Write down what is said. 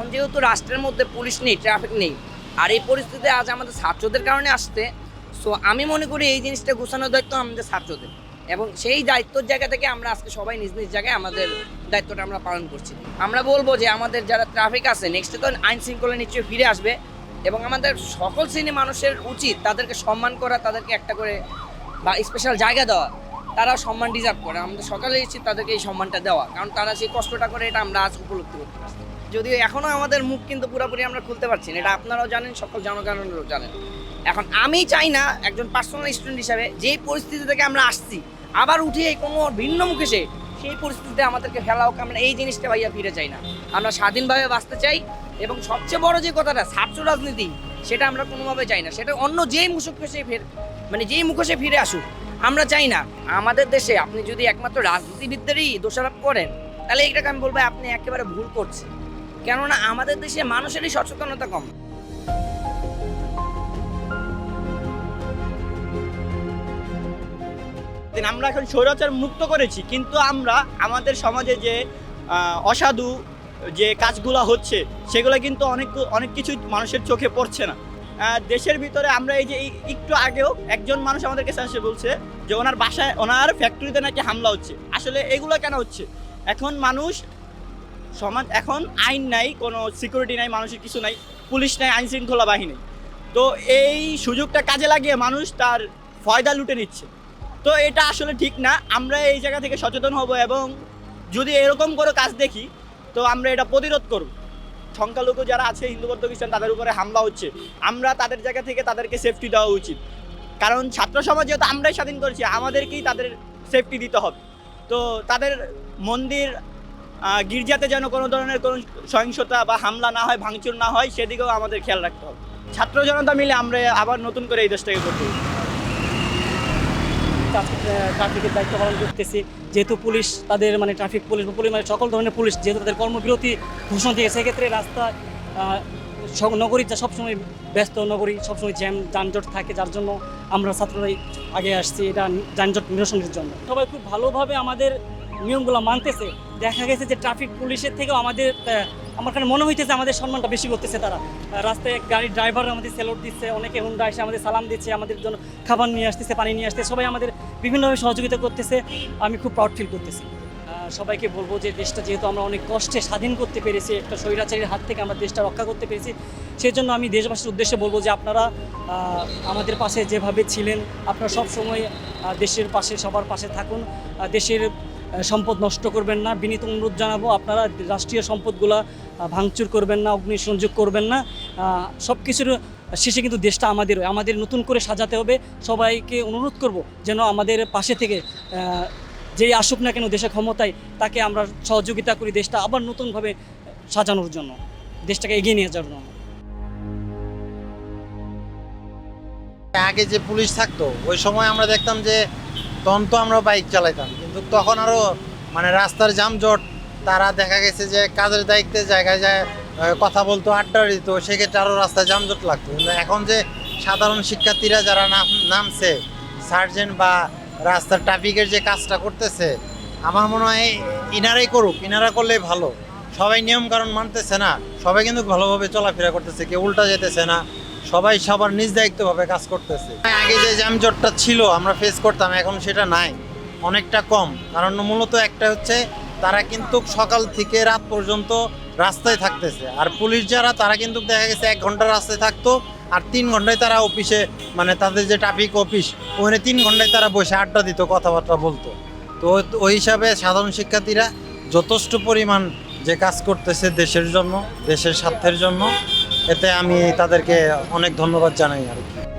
এখন যেহেতু রাষ্ট্রের মধ্যে পুলিশ নেই ট্রাফিক নেই, আর এই পরিস্থিতিতে আজ আমাদের ছাত্রদের কারণে আসতে সো আমি মনে করি এই জিনিসটা গোছানোর দায়িত্ব আমাদের ছাত্রদের, এবং সেই দায়িত্বর জায়গা থেকে আমরা আজকে সবাই নিজ নিজ জায়গায় আমাদের দায়িত্বটা আমরা পালন করছি। আমরা বলব যে আমাদের যারা ট্রাফিক আছে নেক্সটে তো আইন শৃঙ্খলা নিশ্চয়ই ফিরে আসবে, এবং আমাদের সকল শ্রেণি মানুষের উচিত তাদেরকে সম্মান করা, তাদেরকে একটা করে বা স্পেশাল জায়গা দেওয়া তারা সম্মান ডিজার্ভ করে। আমাদের সকালে উচিত তাদেরকে এই সম্মানটা দেওয়া, কারণ তারা সেই কষ্টটা করে এটা আমরা আজ উপলব্ধি করতে পারছি। যদিও এখনও আমাদের মুখ কিন্তু পুরোপুরি আমরা খুলতে পারছি না, এটা আপনারাও জানেন, সকল জনগণেরও জানেন। এখন আমি চাই না একজন পার্সোনাল স্টুডেন্ট হিসাবে যেই পরিস্থিতি থেকে আমরা আসছি, আবার উঠে কোনো ভিন্ন মুখে সে সেই পরিস্থিতিতে আমাদেরকে ফেলা হোক, আমরা এই জিনিসটা ভাইয়া ফিরে চাই না। আমরা স্বাধীনভাবে বাঁচতে চাই এবং সবচেয়ে বড় যে কথাটা, ছাত্র রাজনীতি, সেটা আমরা কোনোভাবে চাই না। সেটা অন্য যেই মুখে সে ফের মানে যেই মুখোশে ফিরে আসুক, আমরা চাই না। আমাদের দেশে আপনি যদি একমাত্র রাজনীতিবিদদেরই দোষারোপ করেন, তাহলে এইটাকে আমি বলব, আপনি একেবারে ভুল করছেন। কেননা আমাদের দেশে মানুষেরই সচেতনতা কম। আমরা এখন স্বৈরাচার মুক্ত করেছি, কিন্তু আমরা আমাদের সমাজে যে অসাধু যে কাজগুলো হচ্ছে, সেগুলো কিন্তু অনেক অনেক কিছু মানুষের চোখে পড়ছে না। দেশের ভিতরে আমরা এই যে একটু আগেও একজন মানুষ আমাদের কাছে এসে বলছে যে, ওনার বাসায়, ওনার ফ্যাক্টরিতে নাকি হামলা হচ্ছে। আসলে এগুলো কেন হচ্ছে? এখন মানুষ সমাজ এখন আইন নাই, কোনো সিকিউরিটি নাই, মানুষের কিছু নাই, পুলিশ নাই আইন শৃঙ্খলা বাহিনী। তো এই সুযোগটা কাজে লাগিয়ে মানুষ তার ফয়দা লুটে নিচ্ছে। তো এটা আসলে ঠিক না, আমরা এই জায়গা থেকে সচেতন হব এবং যদি এরকম করে কাজ দেখি, তো আমরা এটা প্রতিরোধ করব। সংখ্যালঘু যারা আছে, হিন্দু, বৌদ্ধ, খ্রিস্টান, তাদের উপরে হামলা হচ্ছে। আমরা তাদের জায়গা থেকে তাদেরকে সেফটি দেওয়া উচিত। কারণ ছাত্র সমাজ যেহেতু আমরাই স্বাধীন করেছি, আমাদেরকেই তাদের সেফটি দিতে হবে। তো তাদের মন্দির গির্জাতে যেন কোনো ধরনের কোনো সহিংসতা বা হামলা না হয়, ভাঙচুর না হয়, সেদিকেও আমাদের খেয়াল রাখতে হবে। ছাত্র জনতা মিলে আমরা আবার নতুন করে এই দেশটাকে করতে ট্রাফিকের দায়িত্ব পালন করতেছি। যেহেতু পুলিশ তাদের মানে ট্রাফিক পুলিশ বা পুলিশ মানে সকল ধরনের পুলিশ, যেহেতু তাদের কর্মবিরতি ঘোষণা দিয়ে সেক্ষেত্রে রাস্তা নগরী যা সবসময় ব্যস্ত নগরী, সবসময় জ্যাম, যানজট থাকে, যার জন্য আমরা ছাত্ররাই আগে আসছি এটা যানজট নিরসনের জন্য। সবাই খুব ভালোভাবে আমাদের নিয়মগুলো মানতেছে। দেখা গেছে যে ট্রাফিক পুলিশের থেকেও আমাদের আমার কাছে মনে হইতেছে আমাদের সম্মানটা বেশি করতেছে তারা। রাস্তায় গাড়ির ড্রাইভার আমাদের সেলট দিচ্ছে, অনেকে হুন্ডা এসে আমাদের সালাম দিচ্ছে, আমাদের জন্য খাবার নিয়ে আসতেছে, পানি নিয়ে আসতেছে, সবাই আমাদের বিভিন্নভাবে সহযোগিতা করতেছে, আমি খুব প্রাউড ফিল করতেছি। সবাইকে বলব যে দেশটা যেহেতু আমরা অনেক কষ্টে স্বাধীন করতে পেরেছি, একটা স্বৈরাচারীর হাত থেকে আমরা দেশটা রক্ষা করতে পেরেছি সেই জন্য আমি দেশবাসীর উদ্দেশ্যে বলব যে আপনারা আমাদের পাশে যেভাবে ছিলেন, আপনারা সব সময় দেশের পাশে, সবার পাশে থাকুন দেশের সম্পদ নষ্ট করবেন না, বিনীত অনুরোধ জানাব আপনারা রাষ্ট্রীয় সম্পদগুলো ভাঙচুর করবেন না, অগ্নিসংযোগ করবেন না সব কিছুর শেষে কিন্তু দেশটা আমাদের আমাদের নতুন করে সাজাতে হবে। সবাইকে অনুরোধ করব যেন আমাদের পাশে থেকে যেই আসুক না কেন দেশের ক্ষমতায়, তাকে আমরা সহযোগিতা করি দেশটা আবার নতুনভাবে সাজানোর জন্য, দেশটাকে এগিয়ে নিয়ে যাওয়ার জন্য। আগে যে পুলিশ থাকতো, ওই সময় আমরা দেখতাম যে তখন তো আমরা বাইক চালাইতাম। কিন্তু তখন আরও মানে রাস্তার যানজট, তারা দেখা গেছে যে কাজের দায়িত্বে জায়গায় যায় কথা বলতো, আড্ডা দিত, সেক্ষেত্রে আরও রাস্তায় যানজট লাগতো। কিন্তু এখন যে সাধারণ শিক্ষার্থীরা যারা নাম- নামছে সার্জেন্ট বা রাস্তার ট্রাফিকের যে কাজটা করতেছে, আমার মনে হয় ইনারাই করুক, ইনারা করলে ভালো। সবাই নিয়ম কারণ মানতেছে না, সবাই কিন্তু ভালোভাবে চলাফেরা করতেছে, কেউ উল্টা যেতেছে না। সবাই সবার নিজ দায়িত্বভাবে কাজ করতেছে। আগে যে জ্যামজটটা ছিল, আমরা ফেস করতাম, এখন সেটা নাই। অনেকটা কম। কারণ মূলত একটা হচ্ছে, তারা কিন্তু সকাল থেকে রাত পর্যন্ত রাস্তায় থাকতেছে। আর পুলিশ যারা, তারা কিন্তু দেখা গেছে এক ঘণ্টা রাস্তায় থাকতো, আর তিন ঘন্টায় তারা অফিসে মানে তাদের যে ট্রাফিক অফিস ওখানে তিন ঘন্টায় তারা বসে আড্ডা দিত, কথাবার্তা বলতো। তো ওই হিসাবে সাধারণ শিক্ষার্থীরা যথেষ্ট পরিমাণ যে কাজ করতেছে দেশের জন্য, দেশের স্বার্থের জন্য এতে আমি তাদেরকে অনেক ধন্যবাদ জানাই আর কি।